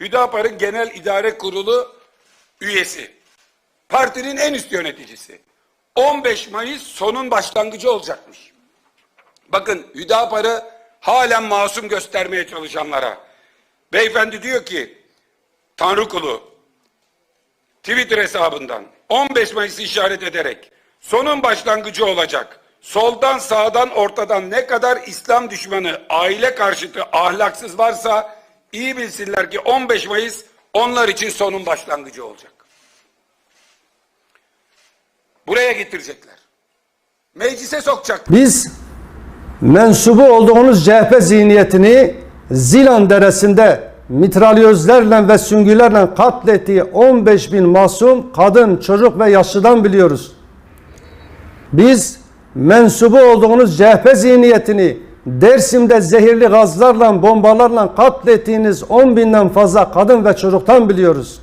Hüdapar'ın Genel İdare Kurulu üyesi. Partinin en üst yöneticisi. 15 Mayıs sonun başlangıcı olacakmış. Bakın Hüdapar'ı halen masum göstermeye çalışanlara. Beyefendi diyor ki Tanrı kulu Twitter hesabından 15 Mayıs'ı işaret ederek sonun başlangıcı olacak. Soldan sağdan ortadan ne kadar İslam düşmanı, aile karşıtı, ahlaksız varsa iyi bilsinler ki 15 Mayıs onlar için sonun başlangıcı olacak. Buraya getirecekler. Meclise sokacak. Biz mensubu olduğunuz CHP zihniyetini Zilan Deresi'nde mitralyözlerle ve süngülerle katlettiği 15 bin masum kadın, çocuk ve yaşlıdan biliyoruz. Biz mensubu olduğunuz CHP zihniyetini Dersim'de zehirli gazlarla, bombalarla katlettiğiniz 10 binden fazla kadın ve çocuktan biliyoruz.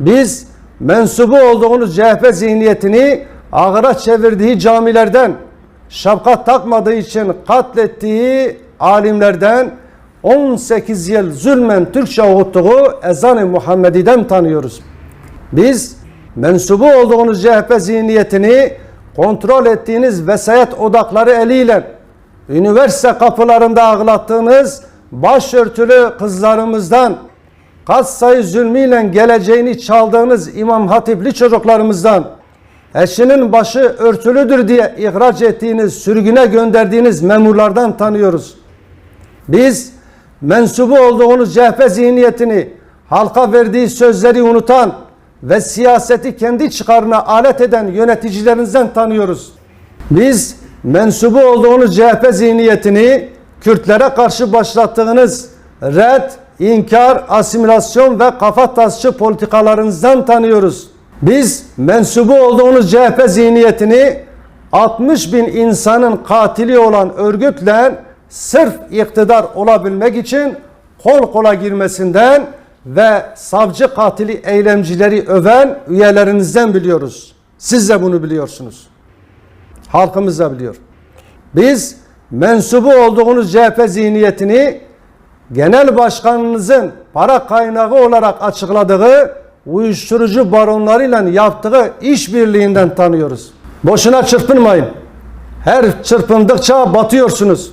Biz mensubu olduğunuz CHP zihniyetini ağıra çevirdiği camilerden, şapka takmadığı için katlettiği alimlerden, 18 yıl zulmen Türkçe okuttuğu ezan-ı Muhammedi'den tanıyoruz. Biz mensubu olduğunuz CHP zihniyetini kontrol ettiğiniz vesayet odakları eliyle üniversite kapılarında ağlattığınız başörtülü kızlarımızdan kaç sayı zulmüyle geleceğini çaldığınız İmam Hatipli çocuklarımızdan eşinin başı örtülüdür diye ihraç ettiğiniz, sürgüne gönderdiğiniz memurlardan tanıyoruz. Biz mensubu olduğunuz CHP zihniyetini halka verdiği sözleri unutan ve siyaseti kendi çıkarına alet eden yöneticilerinizden tanıyoruz. Biz mensubu olduğunuz CHP zihniyetini Kürtlere karşı başlattığınız red, inkar, asimilasyon ve kafa tasçı politikalarınızdan tanıyoruz. Biz mensubu olduğunuz CHP zihniyetini 60 bin insanın katili olan örgütle sırf iktidar olabilmek için kol kola girmesinden ve savcı katili eylemcileri öven üyelerinizden biliyoruz. Siz de bunu biliyorsunuz. Halkımız da biliyor. Biz mensubu olduğunuz CHP zihniyetini genel başkanınızın para kaynağı olarak açıkladığı uyuşturucu baronlarıyla yaptığı işbirliğinden tanıyoruz. Boşuna çırpınmayın. Her çırpındıkça batıyorsunuz.